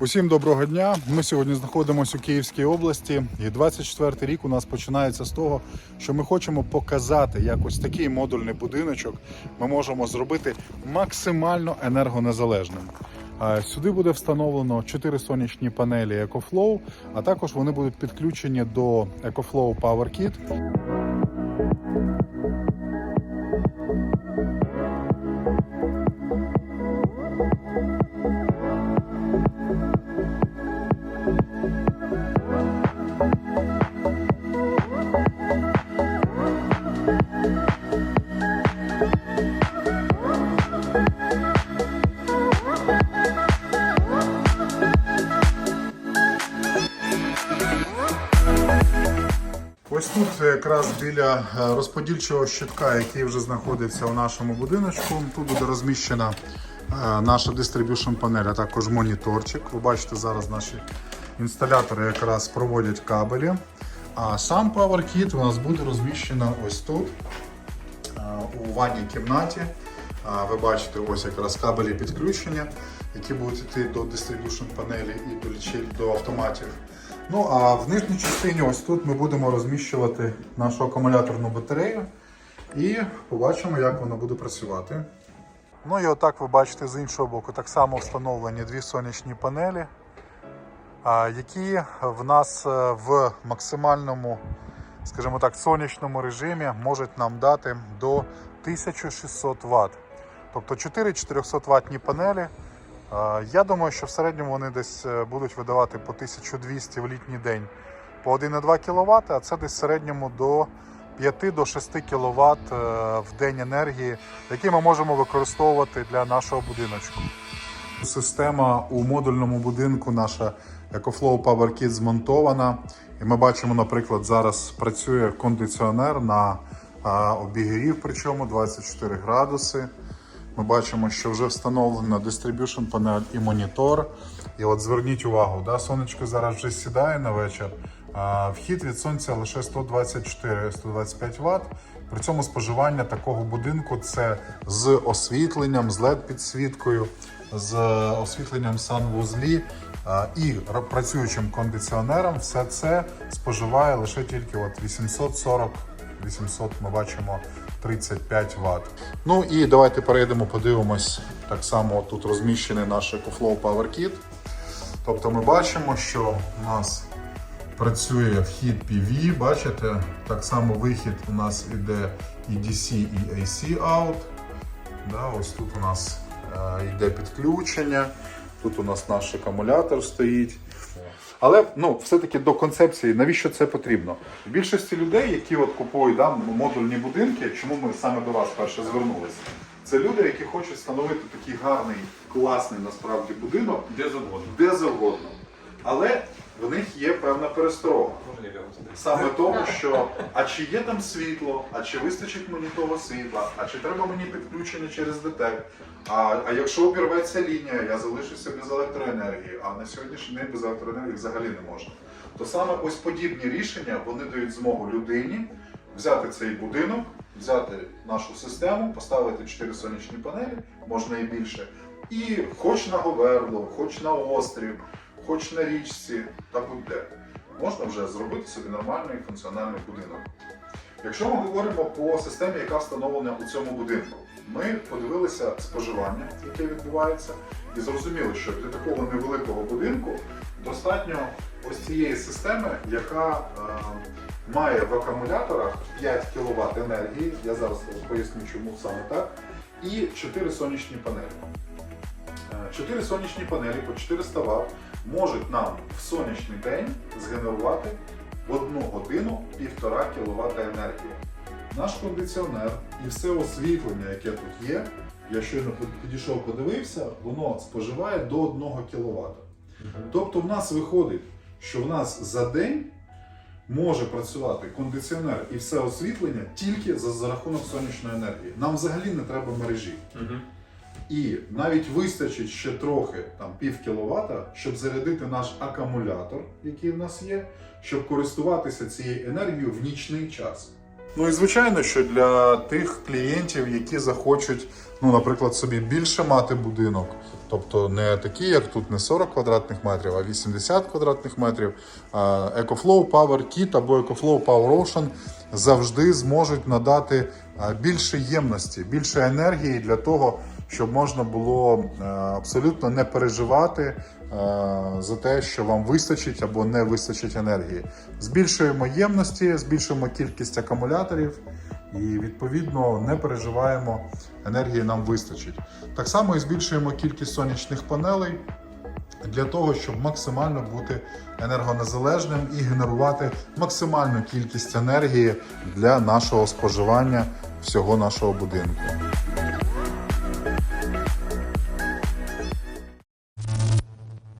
Усім доброго дня. Ми сьогодні знаходимося у Київській області, і 24 рік у нас починається з того, що ми хочемо показати, як ось такий модульний будиночок ми можемо зробити максимально енергонезалежним. Сюди буде встановлено 4 сонячні панелі EcoFlow, а також вони будуть підключені до EcoFlow Power тут якраз біля е, розподільчого щитка, який вже знаходиться у нашому будиночку, тут буде розміщена е, наша дистриб'юшн панель, а також моніторчик. Ви бачите, зараз наші інсталятори якраз проводять кабелі. А сам Power Kit у нас буде розміщено ось тут, е, у ванній кімнаті. Ви бачите, ось якраз кабелі підключення, які будуть йти до дистриб'юшн панелі і до автоматів. Ну а в нижній частині, ось тут, ми будемо розміщувати нашу акумуляторну батарею і побачимо, як вона буде працювати. Ну і отак ви бачите з іншого боку, так само встановлені дві сонячні панелі, які в нас е, в максимальному, скажімо так, сонячному режимі можуть нам дати до 1600 Вт. Тобто 4 400 ватні панелі. Е, Я думаю, що в середньому вони десь е, будуть видавати по 1200 в літній день по 1,2 кВт, а це десь в середньому до 5 до 6 кВт в день енергії, які ми можемо використовувати для нашого будиночку. Система у модульному будинку наша EcoFlow Power Kit змонтована. І ми бачимо, наприклад, зараз працює кондиціонер на обігрів, причому 24 градуси. Ми бачимо, що вже встановлена distribution панель і монітор. І от зверніть увагу, да, сонечко зараз вже сідає на вечір. А вхід від сонця лише 124-125 Вт. При цьому споживання такого будинку це з освітленням, з led підсвіткою, з освітленням санвузлі і ра- працюючим кондиціонером. Все це споживає лише тільки от 840 800 ми бачимо 35 Вт. Ну і давайте перейдемо, подивимось. Так само тут розміщений наш EcoFlow Power Kit. Тобто ми бачимо, що у нас працює вхід PV, бачите? Так само вихід у нас іде і DC, і AC out. Да, ось тут у нас е, йде підключення, тут у нас наш акумулятор стоїть. Але ну, все-таки до концепції, навіщо це потрібно? В більшості людей, які от купують да, модульні будинки, чому ми саме до вас перше звернулися? Це люди, які хочуть встановити такий гарний, класний насправді будинок Де завгодно. де завгодно. Але в них є певна пересторога. Туди? Саме тому, що а чи є там світло, а чи вистачить мені того світла, а чи треба мені підключення через ДТЕК, а, а якщо обірветься лінія, я залишуся без електроенергії, а на сьогоднішній день без електроенергії взагалі не можна. То саме ось подібні рішення вони дають змогу людині взяти цей будинок, взяти нашу систему, поставити 4 сонячні панелі, можна і більше, і хоч на Говерло, хоч на острів, хоч на річці, та будь-де можна вже зробити собі нормальний функціональний будинок. Якщо ми говоримо по системі, яка встановлена у цьому будинку, ми подивилися споживання, яке відбувається, і зрозуміли, що для такого невеликого будинку достатньо ось цієї системи, яка е, має в акумуляторах 5 кВт енергії. Я зараз поясню, чому саме так, і 4 сонячні панелі. Е, Чотири сонячні панелі по 400 Вт можуть нам в сонячний день згенерувати в одну годину 1,5 кВт енергії. Наш кондиціонер і все освітлення, яке тут є, я щойно підійшов, подивився, воно споживає до 1 кВт. Тобто в нас виходить, що в нас за день може працювати кондиціонер і все освітлення тільки за, за рахунок сонячної енергії. Нам взагалі не треба мережі. І навіть вистачить ще трохи там пів кіловата, щоб зарядити наш акумулятор, який в нас є, щоб користуватися цією енергією в нічний час. Ну і звичайно, що для тих клієнтів, які захочуть, ну, наприклад, собі більше мати будинок, тобто не такі, як тут, не 40 квадратних метрів, а 80 квадратних метрів, EcoFlow Power Kit або EcoFlow Power Ocean завжди зможуть надати більше ємності, більше енергії для того, щоб можна було е, абсолютно не переживати е, за те, що вам вистачить або не вистачить енергії. Збільшуємо ємності, збільшуємо кількість акумуляторів і відповідно не переживаємо, енергії нам вистачить. Так само і збільшуємо кількість сонячних панелей. Для того, щоб максимально бути енергонезалежним і генерувати максимальну кількість енергії для нашого споживання всього нашого будинку.